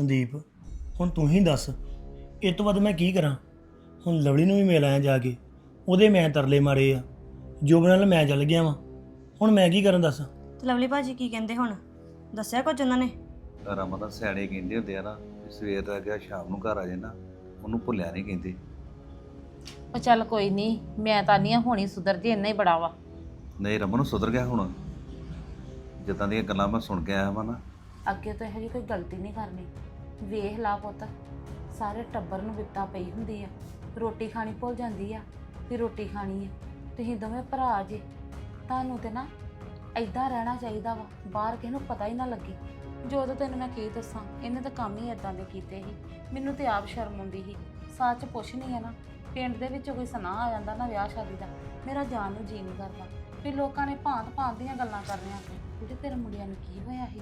ਸੰਦੀਪ ਹੁਣ ਤੂੰ ਹੀ ਦੱਸ ਇਹ ਤੋਂ ਵੱਧ ਮੈਂ ਕੀ ਕਰਾਂ? ਹੁਣ ਲਵਲੀ ਨੂੰ ਵੀ ਮਿਲ ਆਇਆ ਜਾ ਕੇ ਉਹਦੇ ਮੈਂ ਤਰਲੇ ਮਾਰੇ ਆ। ਜੋਬ ਨਾਲ ਮੈਂ ਚੱਲ ਗਿਆ ਵਾਂ। ਹੁਣ ਮੈਂ ਕੀ ਕਰਾਂ ਦੱਸ? ਤੇ ਲਵਲੀ ਭਾਜੀ ਕੀ ਕਹਿੰਦੇ ਹੁਣ? ਦੱਸਿਆ ਕੁਝ ਉਹਨਾਂ ਨੇ? ਰਮਨ ਦਾ ਸਿਆਣੇ ਕਹਿੰਦੇ ਹੁੰਦੇ ਆ ਨਾ ਵੀ ਸਵੇਰ ਦਾ ਗਿਆ ਸ਼ਾਮ ਨੂੰ ਘਰ ਆ ਜਾਣਾ। ਉਹਨੂੰ ਭੁੱਲਿਆ ਨਹੀਂ ਕਹਿੰਦੇ। ਉਹ ਚੱਲ ਕੋਈ ਨਹੀਂ ਮੈਂ ਤਾਂ ਨਹੀਂ ਹੋਣੀ ਸੁਧਰ ਜੇ ਇੰਨਾ ਹੀ ਬੜਾ ਵਾ। ਨਹੀਂ ਰਮਨ ਨੂੰ ਸੁਧਰ ਗਿਆ ਹੁਣ। ਜਿੱਦਾਂ ਦੀਆਂ ਗੱਲਾਂ ਮੈਂ ਸੁਣ ਕੇ ਆਇਆ ਵਾਂ ਨਾ। ਅੱਗੇ ਤੋਂ ਇਹੋ ਜਿਹੀ ਕੋਈ ਗਲਤੀ ਨਹੀਂ ਕਰਨੀ। ਵੇਖ ਲਾ ਪੁੱਤ, ਸਾਰੇ ਟੱਬਰ ਨੂੰ ਵਿਪਤਾ ਪਈ ਹੁੰਦੀ ਆ। ਰੋਟੀ ਖਾਣੀ ਭੁੱਲ ਜਾਂਦੀ ਆ ਵੀ ਰੋਟੀ ਖਾਣੀ ਆ। ਤੁਸੀਂ ਦੋਵੇਂ ਭਰਾ ਜੇ, ਤੁਹਾਨੂੰ ਤੇ ਨਾ ਐਦਾਂ ਰਹਿਣਾ ਚਾਹੀਦਾ ਵਾ, ਬਾਹਰ ਕਿਸੇ ਨੂੰ ਪਤਾ ਹੀ ਨਾ ਲੱਗੇ। ਜੋ ਤਾਂ ਤੈਨੂੰ ਮੈਂ ਕੀ ਦੱਸਾਂ, ਇਹਨੇ ਤਾਂ ਕੰਮ ਹੀ ਇਦਾਂ ਦੇ ਕੀਤੇ ਸੀ। ਮੈਨੂੰ ਤੇ ਆਪ ਸ਼ਰਮ ਆਉਂਦੀ ਸੀ। ਸੱਚ ਪੁੱਛ ਨਹੀਂ ਆ ਨਾ, ਪਿੰਡ ਦੇ ਵਿੱਚ ਕੋਈ ਸੁਨਾਹ ਆ ਜਾਂਦਾ ਨਾ ਵਿਆਹ ਸ਼ਾਦੀ ਦਾ, ਮੇਰਾ ਜਾਨ ਨੂੰ ਜੀ ਨਹੀਂ ਕਰਦਾ ਵੀ ਲੋਕਾਂ ਨੇ ਭਾਂਤ ਭਾਂਤ ਦੀਆਂ ਗੱਲਾਂ ਕਰਨੀਆਂ ਕਿ ਤੇਰੇ ਮੁੰਡਿਆਂ ਨੂੰ ਕੀ ਹੋਇਆ ਸੀ?